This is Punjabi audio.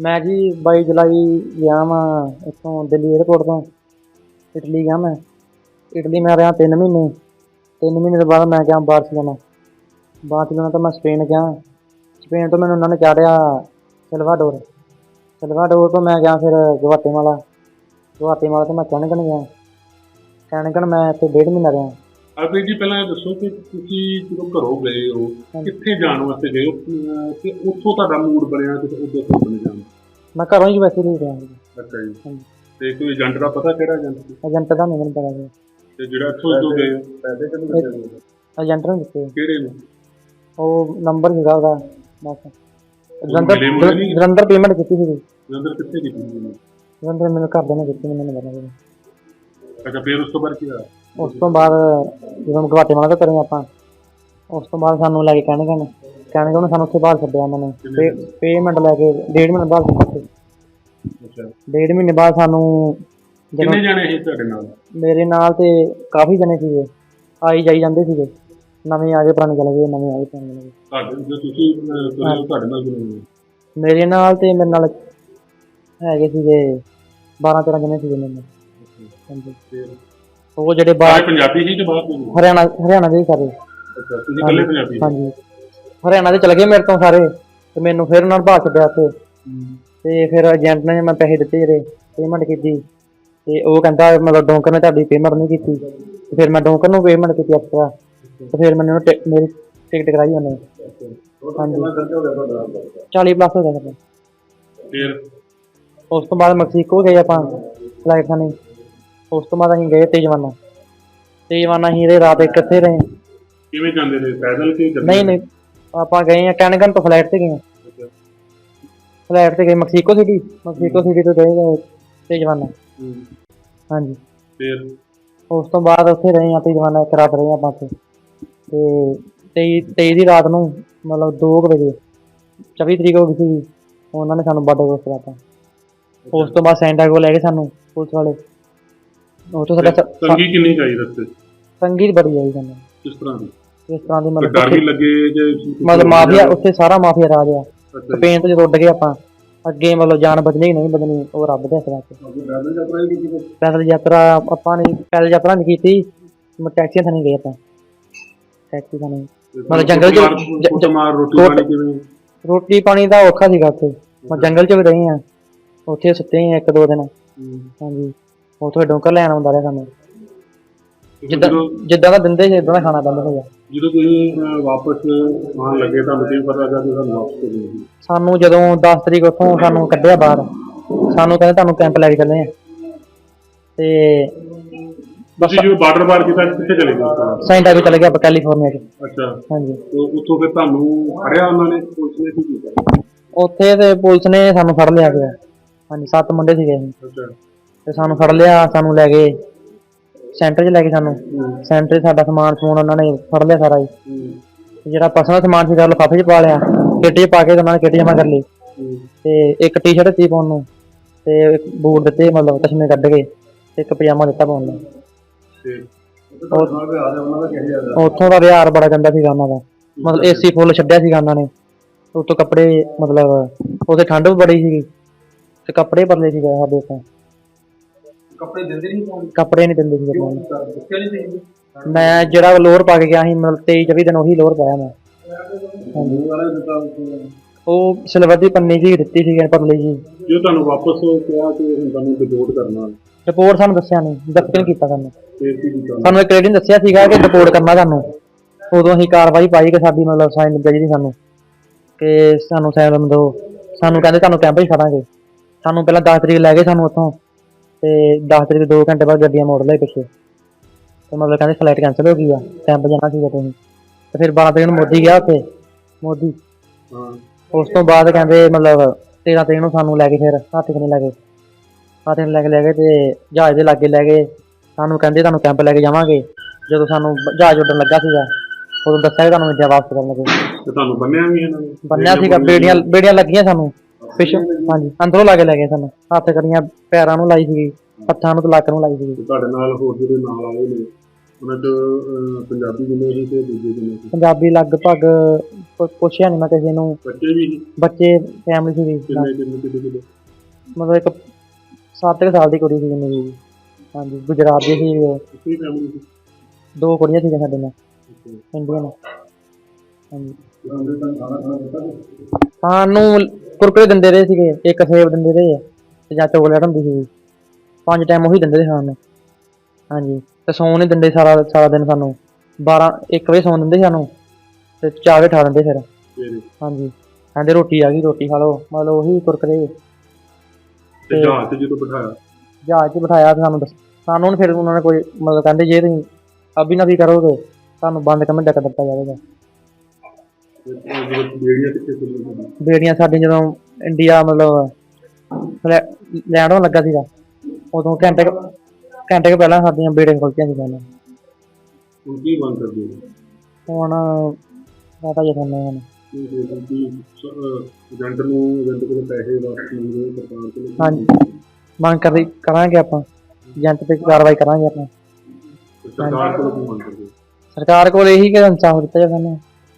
ਮੈਂ ਜੀ 22 ਜੁਲਾਈ ਗਿਆ ਵਾਂ ਇੱਥੋਂ ਦਿੱਲੀ 에ਅਰਪੋਰਟ ਤੋਂ ਇਟਲੀ ਗਿਆ ਮੈਂ। ਇਟਲੀ ਮੈਂ ਰਿਹਾ 3 ਮਹੀਨੇ। 3 ਮਹੀਨੇ ਤੋਂ ਬਾਅਦ ਮੈਂ ਗਿਆ ਬਾਰਸੀਲੋਨਾ। ਬਾਰਸੀਲੋਨਾ ਤੋਂ ਮੈਂ ਸਪੇਨ ਗਿਆ। ਸਪੇਨ ਤੋਂ ਮੈਨੂੰ ਉਹਨਾਂ ਨੇ ਚਾੜਿਆ ਸਲਵਾਡੋਰ। ਸਲਵਾਡੋਰ ਤੋਂ ਮੈਂ ਗਿਆ ਫਿਰ ਗੁਆਟੇਮਾਲਾ। ਗੁਆਟੇਮਾਲਾ ਤੋਂ ਮੈਂ ਕੈਨਗਨ ਗਿਆ। ਕੈਨਗਨ ਮੈਂ ਇੱਥੇ ਡੇਢ ਮਹੀਨਾ ਰਿਹਾ। ਅਰਪ੍ਰੀਤ ਜੀ ਪਹਿਲਾਂ ਇਹ ਦੱਸੋ ਕਿ ਤੁਸੀਂ ਜਦੋਂ ਘਰੋਂ ਗਏ ਹੋ। ਕਿੱਥੇ ਜਾਣ ਵਾਸਤੇ ਗਏ ਹੋ? ਤੇ ਉੱਥੋਂ ਤੁਹਾਡਾ ਮੂਡ ਬਣਿਆ ਕਿ ਉੱਧਰ ਘੁੰਮਣ ਜਾਣ? ਮੈਂ ਘਰੋਂ ਹੀ ਵੈਸੇ ਹੀ ਰਿਹਾ ਅੱਛਾ ਜੀ। ਹਾਂਜੀ। ਤੇ ਕੋਈ ਏਜੰਟ ਦਾ ਪਤਾ ਕਿਹੜਾ ਏਜੰਟ ਸੀ? ਏਜੰਟ ਦਾ ਨਹੀਂ ਮੈਨੂੰ ਪਤਾ ਜੀ। ਤੇ ਜਿਹੜਾ ਇੱਥੋਂ ਜਦੋਂ ਗਏ ਹੋ ਪੈਸੇ ਕਿਹਨੂੰ ਏਜੰਟ ਨੂੰ ਦਿੱਤੇ। ਕਿਹੜੇ ਨੂੰ? ਉਹ ਨੰਬਰ ਸੀਗਾ ਉਹਦਾ ਬਸ। ਮਿਲੇ ਮੁਲੇ ਨਹੀਂ? ਜਲੰਧਰ ਜਲੰਧਰ ਪੇਮੈਂਟ ਕੀਤੀ ਸੀ ਜਲੰਧਰ ਕਿੱਥੇ ਕੀਤੀ ਸੀ ਜਲੰਧਰ ਮੈਨੂੰ ਘਰ ਦੇ ਨੇ ਦਿੱਤੀ ਮੈਨੂੰ ਨਹੀਂ ਪਤਾ ਅੱਛਾ ਫਿਰ ਉਸ ਤੋਂ ਬਾਅਦ ਕੀ ਹੋਇਆ? ਉਸ ਤੋਂ ਬਾਅਦ ਜਦੋਂ ਗੁਆਟੇਮਾਲਾ ਤੋਂ ਕਰੇ ਆਪਾਂ ਉਸ ਤੋਂ ਬਾਅਦ ਸਾਨੂੰ ਲੈ ਕੇ ਕਹਿਣਗੇ ਨੇ ਕਹਿਣਗੇ ਉਹਨੇ ਸਾਨੂੰ ਉੱਥੇ ਬਾਹਰ ਛੱਡਿਆ ਉਹਨਾਂ ਨੇ। ਕਿੰਨੇ? ਪੇਮੈਂਟ ਲੈ ਕੇ ਡੇਢ ਮਹੀਨੇ ਬਾਅਦ ਛੱਡਿਆ ਅੱਛਾ। ਡੇਢ ਮਹੀਨੇ ਬਾਅਦ ਸਾਨੂੰ ਜਦੋਂ ਕਿੰਨੇ ਜਾਣੇ ਸੀ ਤੁਹਾਡੇ ਨਾਲ? ਮੇਰੇ ਨਾਲ ਤੇ ਕਾਫੀ ਜਣੇ ਸੀਗੇ। ਆਈ ਜਾਈ ਜਾਂਦੇ ਸੀਗੇ। ਨਵੇਂ ਆ ਗਏ ਪੁਰਾਣੇ ਚਲੇ ਗਏ ਨਵੇਂ ਪੁਰਾਣੇ ਚਲੇ ਗਏ। ਤੁਹਾਡੇ ਜੋ ਤੁਸੀਂ ਅਹ, ਤੁਰੇ ਹੋ, ਤੁਹਾਡੇ ਨਾਲ ਕਿੰਨੇ ਨੇ ਮੇਰੇ ਨਾਲ ਤੇ ਮੇਰੇ ਨਾਲ ਹੈਗੇ ਸੀਗੇ 12 13 ਜਣੇ ਸੀਗੇ ਮੇਰੇ ਨਾਲ। ਹਾਂਜੀ। ਉਹ ਜਿਹੜੇ ਸਾਰੇ ਬਾਹਰ ਪੰਜਾਬੀ ਸੀ ਤੇ ਬਾਹਰ? ਹਰਿਆਣਾ ਹਰਿਆਣਾ ਦੇ ਸਾਰੇ। ਅੱਛਾ ਤੁਸੀਂ ਇਕੱਲੇ ਪੰਜਾਬੀ ਹਾਂਜੀ। ਹਰਿਆਣਾ ਦੇ ਚਲੇ ਗਏ ਮੇਰੇ ਤੋਂ ਸਾਰੇ ਤੇ ਮੈਨੂੰ ਫਿਰ ਉਹਨਾਂ ਨੇ ਬਾਹਰ ਛੱਡਿਆ ਉੱਥੇ। ਤੇ ਫਿਰ ਏਜੰਟ ਨੇ ਮੈਂ ਪੈਸੇ ਦਿੱਤੇ ਜਿਹੜੇ ਪੇਮੈਂਟ ਕੀਤੀ। ਤੇ ਉਹ ਕਹਿੰਦਾ ਮਤਲਬ ਡੋਂਕਰ ਨੇ ਤੁਹਾਡੀ ਪੇਮੈਂਟ ਨਹੀਂ ਕੀਤੀ। ਤੇ ਫਿਰ ਮੈਂ ਡੋਂਕਰ ਨੂੰ ਪੇਮੈਂਟ ਕੀਤੀ ਐਕਸਟਰਾ ਤੇ ਫਿਰ ਮੈਨੂੰ ਟਿ- ਮੇਰੀ ਟਿਕਟ ਕਰਾਈ ਉਹਨੇ। ਹਾਂਜੀ। 40 ਪਲੱਸ ਹੋ ਗਿਆ ਫਿਰ? ਉਸ ਤੋਂ ਬਾਅਦ ਮੈਕਸੀਕੋ ਗਏ ਆਪਾਂ ਫਲਾਈਟ ਥਾਨੇ ਉਸ ਤੋਂ ਬਾਅਦ ਅਸੀਂ ਗਏ ਤੇਜਵਾਨਾ। ਤੇਜਵਾਨਾ ਅਸੀਂ ਇਹਦੇ ਰਾਤ ਇੱਕ ਇੱਥੇ ਰਹੇ। ਕਿਵੇਂ ਜਾਂਦੇ ਨੇ ਪੈਦਲ ਕਿ ਗੱਡੀ? ਨਹੀਂ ਨਹੀਂ। ਆਪਾਂ ਗਏ ਆ ਕੈਨਗਨ ਤੋਂ ਫਲਾਈਟ ਤੇ ਗਏ ਆ। ਫਲਾਈਟ ਤੇ ਗਏ ਮੈਕਸੀਕੋ ਸਿਟੀ ਮੈਕਸੀਕੋ ਸਿਟੀ ਤੋਂ ਗਏ ਆ ਤੇਜਵਾਨਾ। ਹਾਂਜੀ। ਫਿਰ? ਉਸ ਤੋਂ ਬਾਅਦ ਉੱਥੇ ਰਹੇ ਆ ਤੇਜਵਾਨਾ ਇੱਕ ਰਾਤ ਰਹੇ ਆਪਾਂ ਉੱਥੇ। ਤੇ 23 23 ਦੀ ਰਾਤ ਨੂੰ ਮਤਲਬ 2 ਵਜੇ 24 ਤਰੀਕ ਹੋ ਗਈ ਸੀ ਉਹਨਾਂ ਨੇ ਸਾਨੂੰ ਬਾਰਡਰ ਕ੍ਰੋਸ ਕਰਾਤਾ। ਉਸ ਤੋਂ ਬਾਅਦ ਸੈਂਟਾਗੋ ਲੈ ਗਏ ਸਾਨੂੰ ਪੁਲਿਸ ਵਾਲੇ। ਉਹ ਤੋਂ ਸਾਡਾ ਸ- ਕਿੰਨੀ ਚਾਹੀ ਰਸਤੇ? ਸੰਗੀਤ ਬੜੀ ਆਈ ਸਾਨੂੰ। ਕਿਸ ਤਰ੍ਹਾਂ ਦੀ? ਇਸ ਤਰ੍ਹਾਂ ਦੀ ਮਤਲਬ ਡਰ ਵੀ ਉੱਥੇ- ਲੱਗੇ ਜੇ ਮਤਲਬ ਮਾਫੀਆ ਉੱਥੇ ਸਾਰਾ ਮਾਫੀਆ ਰਾਜ ਆ। ਅੱਛਾ ਜੀ। ਸਪੇਨ ਤੋਂ ਜਦੋਂ ਉੱਡ ਗਏ ਆਪਾਂ ਅੱਗੇ ਮਤਲਬ ਜਾਨ ਬਚਣੀ ਨਹੀਂ ਬਚਣੀ ਉਹ ਰੱਬ ਦੇ ਹੱਥ ਵਿੱਚ। ਪੈਦਲ ਯਾਤਰਾ ਆਪਾਂ ਨੇ ਪੈਦਲ ਯਾਤਰਾ ਨਹੀਂ ਕੀਤੀ। ਮ- ਟੈਕਸੀਆਂ ਥਾਂ ਨਹੀਂ ਗਏ ਆਪਾਂ। ਟੈਕਸੀ ਥਾਂ ਨਹੀਂ। ਮਤਲਬ ਜੰਗਲ 'ਚ- ਕੁੱਟਮਾਰ- ਜ- ਕੁੱਟਮਾਰ ਰੋਟੀ ਕੁੱਟ- ਪਾਣੀ ਕਿਵੇਂ? ਰੋਟੀ ਪਾਣੀ ਦਾ ਔਖਾ ਸੀਗਾ ਉੱਥੇ। ਮੈਂ ਜੰਗਲ 'ਚ ਵੀ ਰਹੇ ਆ ਉੱਥੇ ਸੁੱਤੇ ਆ ਇੱਕ ਦੋ ਦਿਨ। ਹਾਂਜੀ। ਉੱਥੇ ਡੋਂਕਰ ਲੈਣ ਆਉਂਦਾ ਰਿਹਾ ਸਾਨੂੰ। ਜਿੱਦਾਂ ਜਦੋਂ ਜਿੱਦਾਂ ਦਾ ਦਿੰਦੇ ਸੀ ਇਦਾਂ ਦਾ ਖਾਣਾ ਪੈਂਦਾ ਸੀਗਾ ਜਦੋਂ ਤੁਸੀਂ ਅਹ, ਵਾਪਸ ਆਉਣ ਲੱਗੇ ਤੁਹਾਨੂੰ ਕੀ ਪਤਾ ਲੱਗਾ ਕਿ ਤੁਹਾਨੂੰ ਵਾਪਸ ਕਰਨੀ ਹੈ ਸਾਨੂੰ ਜਦੋਂ 10 ਤਰੀਕ ਉੱਥੋਂ ਸਾਨੂੰ ਕੱਢਿਆ ਬਾਹਰ ਸਾਨੂੰ ਕਹਿੰਦੇ ਤੁਹਾਨੂੰ ਕੈਂਪ ਲੈ ਕੇ ਚੱਲੇ ਆ ਤੇ ਤੁਸੀਂ ਜਦੋਂ ਬਾਰਡਰ ਪਾਰ ਕੀਤਾ ਕਿੱਥੇ ਚਲੇ ਗਏ ਤੋਂ ਬਾਅਦ? ਸੈਂਟਾਗੋ ਚਲੇ ਗਏ ਆਪਾਂ ਕੈਲੀਫੋਰਨੀਆ 'ਚ। ਅੱਛਾ। ਹਾਂਜੀ। ਤੇ ਉੱਥੋਂ ਫਿਰ ਤੁਹਾਨੂੰ ਫੜਿਆ ਉਹਨਾਂ ਨੇ? ਪੁਲਿਸ ਨੇ ਕੀ ਕੀਤਾ? ਉੱਥੇ ਤੇ ਪੁਲਿਸ ਨੇ ਸਾਨੂੰ ਫੜ ਲਿਆ ਗਿਆ ਹਾਂਜੀ ਸੱਤ ਮੁੰਡੇ ਸੀਗੇ। ਅਸੀਂ ਅੱਛਾ। ਤੇ ਸਾਨੂੰ ਫੜ ਲਿਆ ਸਾਨੂੰ ਲੈ ਗਏ। ਸੈਂਟਰ 'ਚ ਲੈ ਗਏ ਸਾਨੂੰ। ਸੈਂਟਰ 'ਚ ਸਾਡਾ ਸਮਾਨ ਸਮੂਨ ਉਹਨਾਂ ਨੇ ਫੜ ਲਿਆ ਸਾਰਾ ਹੀ। ਜਿਹੜਾ ਪਰਸਨਲ ਸਮਾਨ ਸੀਗਾ ਲਿਫਾਫੇ 'ਚ ਪਾ ਲਿਆ। ਕਿੱਟ 'ਚ ਪਾ ਕੇ ਉਹਨਾਂ ਨੇ ਕਿੱਟ ਜਮਾ ਕਰ ਲਈ ਤੇ ਇੱਕ ਟੀ-ਸ਼ਰਟ ਦਿੱਤੀ ਪਾਉਣ ਨੂੰ ਤੇ ਇੱਕ ਬੂਟ ਦਿੱਤੇ ਮਤਲਬ ਕਸ਼ਮੇ ਕੱਢ ਕੇ ਤੇ ਇੱਕ ਪਜਾਮਾ ਦਿੱਤਾ ਪਾਉਣ ਨੂੰ। ਉੱਥੋਂ ਦਾ ਵਿਹਾਰ ਬੜਾ ਗੰਦਾ ਸੀਗਾ ਉਹਨਾਂ ਦਾ। ਮਤਲਬ ਏਸੀ ਫੁੱਲ ਛੱਡਿਆ ਸੀਗਾ ਉਹਨਾਂ ਨੇ। ਉੱਤੋਂ ਕੱਪੜੇ ਮਤਲਬ ਉਹਦੇ ਠੰਡ ਵੀ ਬੜੀ ਸੀਗੀ। ਤੇ ਕੱਪੜੇ ਬਦਲੇ ਸੀਗੇ ਸਾਡੇ ਤੋਂ ਕੱਪੜੇ ਦਿੰਦੇ ਨਹੀਂ ਪਾਉਣ ਕੱਪੜੇ ਨਹੀਂ ਦਿੰਦੇ ਸੀਗੇ ਪਾਉਣ ਨੂੰ। ਦੱਸਿਆ ਨਹੀਂ ਚਾਹੀਦਾ ਮੈਂ ਜਿਹੜਾ ਲੋਅਰ ਪਾ ਕੇ ਗਿਆ ਸੀ ਮਤਲਬ 23 24 ਦਿਨ ਉਹੀ ਲੋਅਰ ਪਾਇਆ ਮੈਂ। ਹਾਂਜੀ। ਵਾਲਾ ਦਿੱਤਾ ਉਹ ਸਿਲਵਰ ਦੀ ਪੰਨੀ ਜੀ ਦਿੱਤੀ ਸੀਗੀ ਪਤਲੀ ਜੀ। ਜੋ ਤੁਹਾਨੂੰ ਵਾਪਸ ਕਿਹਾ ਕਿ ਹੁਣ ਤੁਹਾਨੂੰ ਡਿਪੋਰਟ ਕਰਨਾ। ਰਿਪੋਰਟ ਸਾਨੂੰ ਦੱਸਿਆ ਨਹੀਂ ਦੱਸਿਆ ਨਹੀਂ ਕੀਤਾ ਸਾਨੂੰ। ਫਿਰ ਕੀ ਕੀਤਾ? ਸਾਨੂੰ ਇੱਕ ਨੇ ਦੱਸਿਆ ਸੀਗਾ ਕਿ ਰਿਪੋਰਟ ਕਰਨਾ ਤੁਹਾਨੂੰ। ਉਦੋਂ ਅਸੀਂ ਕਾਰਵਾਈ ਪਾਈ ਕਿ ਸਾਡੀ ਮਤਲਬ ਸਾਈਨ ਚਾਹੀਦੀ ਸਾਨੂੰ। ਕਿ ਸਾਨੂੰ ਸਾਈਨ ਦਿਓ। ਸਾਨੂੰ ਕਹਿੰਦੇ ਤੁਹਾਨੂੰ ਕੈਂਪ 'ਚ ਖੜਾਂਗੇ ਸਾਨੂੰ ਪਹਿਲਾਂ 10 ਤਰੀਕ ਲੈ ਗਏ ਸਾਨੂੰ ਉੱਥੋਂ। ਤੇ 10 ਤਰੀਕ 2 ਘੰਟੇ ਬਾਅਦ ਗੱਡੀਆਂ ਮੋੜ ਲਏ ਪਿੱਛੇ। ਤੇ ਮਤਲਬ ਕਹਿੰਦੇ ਫਲਾਈਟ ਕੈਂਸਲ ਹੋ ਗਈ ਆ ਕੈਂਪ ਜਾਣਾ ਸੀਗਾ ਤੁਸੀਂ ਤੇ ਫਿਰ 12 ਤਰੀਕ ਨੂੰ ਮੋਦੀ ਗਿਆ ਉੱਥੇ ਮੋਦੀ। ਹਾਂ। ਉਸ ਤੋਂ ਬਾਅਦ ਕਹਿੰਦੇ ਮਤਲਬ 13 ਤਰੀਕ ਨੂੰ ਸਾਨੂੰ ਲੈ ਕੇ ਫਿਰ ਹਾਥੀ ਕਨੇ ਲੈ ਗਏ। ਹਾਥੀ ਕਨੇ ਲੈ ਕੇ ਲੈ ਗਏ ਤੇ ਜਹਾਜ਼ ਦੇ ਲਾਗੇ ਲੈ ਗਏ। ਸਾਨੂੰ ਕਹਿੰਦੇ ਤੁਹਾਨੂੰ ਕੈਂਪ ਲੈ ਕੇ ਜਾਵਾਂਗੇ। ਜਦੋਂ ਸਾਨੂੰ ਜਹਾਜ਼ ਉੱਡਣ ਲੱਗਾ ਸੀਗਾ ਉਦੋਂ ਦੱਸਿਆ ਕਿ ਤੁਹਾਨੂੰ ਵਾਪਸ ਕਰਨ ਲੱਗੇ। ਤੇ ਤੁਹਾਨੂੰ ਬੰਨਿਆ ਵੀ ਇਹਨਾਂ ਨੇ? ਬੰਨਿਆ ਸੀਗਾ ਬੇੜੀਆਂ ਬੇੜੀਆਂ ਲੱਗੀਆਂ ਸਾਨੂੰ। ਹਾਂਜੀ। ਅੰਦਰੋਂ ਲਾ ਕੇ ਲੈ ਗਏ ਸਾਨੂੰ। ਹੱਥ ਕੜੀਆਂ ਪੈਰਾਂ ਨੂੰ ਲਾਈ ਸੀਗੀ। ਹੱਥਾਂ ਨੂੰ ਤੇ ਲੱਕ ਨੂੰ ਲਾਈ ਸੀਗੀ। ਤੇ ਤੁਹਾਡੇ ਨਾਲ ਹੋਰ ਜਿਹੜੇ ਨਾਲ ਆਏ ਨੇ ਉਹਨਾਂ ਅਹ, ਪੰਜਾਬੀ ਜਿੰਨੇ ਸੀ ਤੇ ਦੂਜੇ ਜਿੰਨੇ ਸੀ? ਪੰਜਾਬੀ ਲਗਭਗ ਪੁ- ਪੁੱਛਿਆ ਨਹੀਂ ਮੈਂ ਕਿਸੇ ਨੂੰ। ਬੱਚੇ ਵੀ ਸੀ? ਬੱਚੇ ਫੈਮਿਲੀ ਸੀ ਕਿੰਨੇ ਕਿੰਨੇ ਕਿੰਨੇ ਕਿੰਨੇ? ਮਤਲਬ ਇੱਕ 7 ਸਾਲ ਦੀ ਕੁੜੀ ਸੀ ਮੇਰੀ। ਜੀ ਹਾਂਜੀ ਗੁਜਰਾਤ ਦੀ ਸੀ ਉਹ। ਕਿੰਨੀ ਫੈਮਿਲੀ ਸੀ? ਦੋ ਕੁੜੀਆਂ ਸੀਗੀਆਂ ਸਾਡੇ ਨਾਲ। ਇੰਡੀਅਨ ਹਾਂਜੀ। ਤੁਹਾਨੂੰ ਤਾਂ ਖਾਣਾ ਖਾਣਾ ਦਿੱਤਾ ਸੀ? ਸਾਨੂੰ ਕੁਰਕਰੇ ਦਿੰਦੇ ਰਹੇ ਸੀਗੇ ਇੱਕ ਸੇਬ ਦਿੰਦੇ ਰਹੇ ਤੇ ਜਾਂ ਚੋਕਲੇਟ ਹੁੰਦੀ ਸੀ ਪੰਜ ਟਾਈਮ ਉਹੀ ਦਿੰਦੇ ਰਹੇ ਸਾਨੂੰ। ਹਾਂਜੀ ਤੇ ਸੌਣ ਨਹੀਂ ਦਿੰਦੇ ਸਾਰਾ ਸਾਰਾ ਦਿਨ ਸਾਨੂੰ। 12 1 ਵਜੇ ਸੌਣ ਦਿੰਦੇ ਸਾਨੂੰ ਤੇ 4 ਵਜੇ ਠਾ ਦਿੰਦੇ ਫਿਰ। ਸਵੇਰੇ ਹਾਂਜੀ ਕਹਿੰਦੇ ਰੋਟੀ ਆ ਗਈ ਰੋਟੀ ਖਾ ਲਓ। ਮਤਲਬ ਉਹੀ ਕੁਰਕਰੇ। ਤੇ ਜਹਾਜ਼ ਤੇ ਜਦੋਂ ਬਿਠਾਇਆ? ਜਹਾਜ਼ 'ਚ ਬਿਠਾਇਆ ਤੇ ਸਾਨੂੰ ਦੱਸ ਸਾਨੂੰ ਨੀ ਫਿਰ ਉਹਨਾਂ ਨੇ ਕੋਈ ਮਤਲਬ ਕਹਿੰਦੇ ਜੇ ਤੁਸੀਂ ਅਭੀ ਨਾ ਵੀ ਕਰੋਗੇ ਤੁਹਾਨੂੰ ਬੰਦ ਕਮਰੇ ਡੱਕ ਦਿੱਤਾ ਜਾਵੇਗਾ। ਬੇੜੀਆਂ ਕਿੱਥੇ ਚੱਲੀਆਂ ਬੇੜੀਆਂ ਸਾਡੀ ਜਦੋਂ ਇੰਡੀਆ ਮਤਲਬ ਲੈਂਡ ਹੋਣ ਲੱਗਾ ਸੀਗਾ ਉਦੋਂ ਘੰਟੇ ਕੁ- ਘੰਟੇ ਕੁ ਪਹਿਲਾਂ ਸਾਡੀਆਂ ਬੇੜੀਆਂ ਖੁੱਲ੍ਹੀਆਂ ਸੀਗੀਆਂ ਨੇ। ਹੁਣ ਕੀ ਮੰਗ ਕਰਦੇ ਹੋ? ਹੁਣ ਪਤਾ ਹੀ ਤੁਹਾਨੂੰ ਹੁਣ। ਕੀ ਦੇ ਕਿ ਏਜੰਟ ਨੂੰ ਏਜੰਟ ਕੋਲ ਪੈਸੇ ਵਾਪਸ ਮੰਗੇ ਸਰਕਾਰ ਕੋਲ? ਹਾਂਜੀ। ਮੰਗ ਕਰ ਕਰਾਂਗੇ ਆਪਾਂ। ਏਜੰਟ ਤੇ ਕਾਰਵਾਈ ਕਰਾਂਗੇ ਆਪਾਂ। ਤੇ ਸਰਕਾਰ ਕੋਲ ਕੀ ਮੰਗ ਕਰਦੇ ਹੋ? ਸਰਕਾਰ ਕੋਲ ਇਹੀ ਕਿ ਇਨਸਾਫ ਦਿੱਤਾ ਜਾਵੇ ਸਾਨੂੰ।